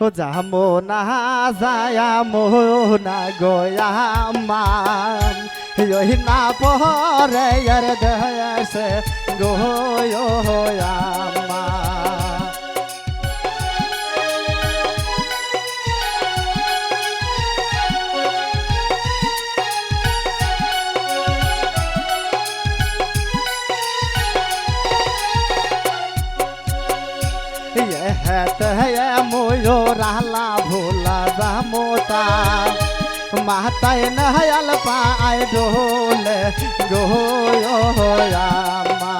যামো না যায়ামো না গয়ামান ইহি না পরে আর দেশে গোয়ামা ये है तो ये मोयो रहला भोला जामोता माताए नहयल पाए डोले गोयो यामा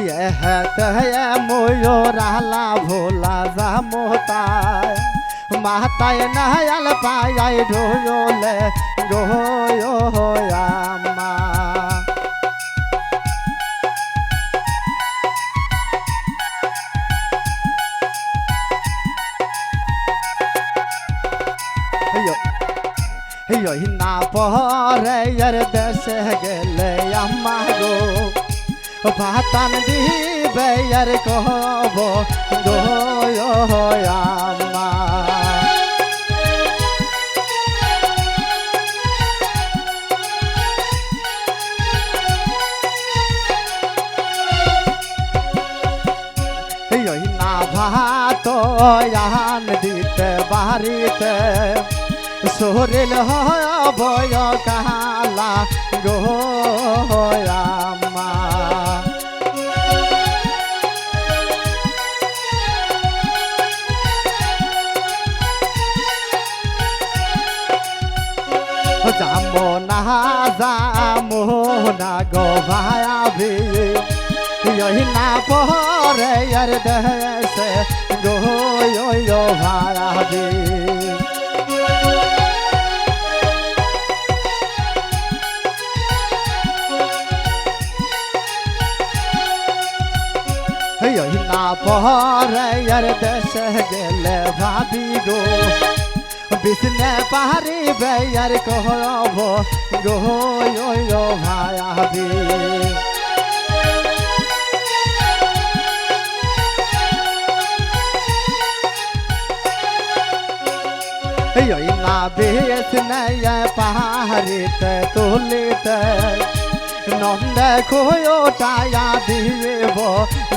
ये है तो ये मोयो रहला भोला जामोता মাতায় নায়াল পায়াই ঢোলে গোয়ামা না পরে দেশে গেলে আম্মা ভাতান দিবে আর কহব গোয়ামা বয়ান দিতে বাড়িতে। শরীর হয় বয় কালা গোয়ামা যামো না যামো না গো ভায়াবি। না পরে আর দেশে দইল ভাড়া দে। না পহর দেশে গেলে ভাবি গো। বিষ্ণে পাহাড়ি বেয়ার কহব গো ভাড়া দে। बेयर कहब गो यो यो भाया भी এই না বেশ নয় পাহাড়িতে তুলিতে নন্দ খোয় টায়া দিব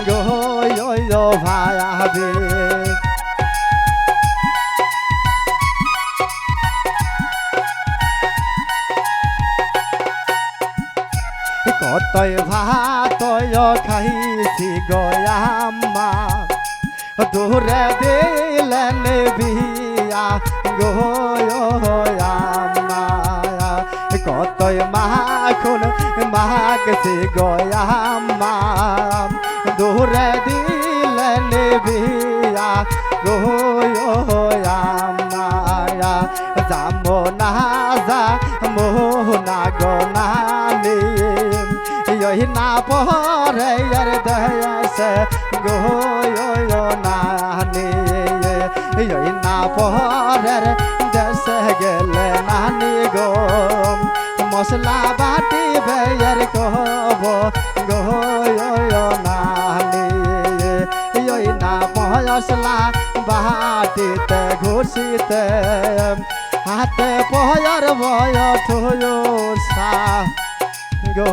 গো ভায়াবে কতই ভাত খাইছি গয়াম্মা কতই মাখন মাগছি গয়াম দূরে দিলেন বিয়া গোয়াম্মা যামো না যা মশলা বাটি ভেয়ার কব গয়নালি না মশলা বাটিতে ঘুষিতে, হাতে পয়ার বয় থুয়ো সা গো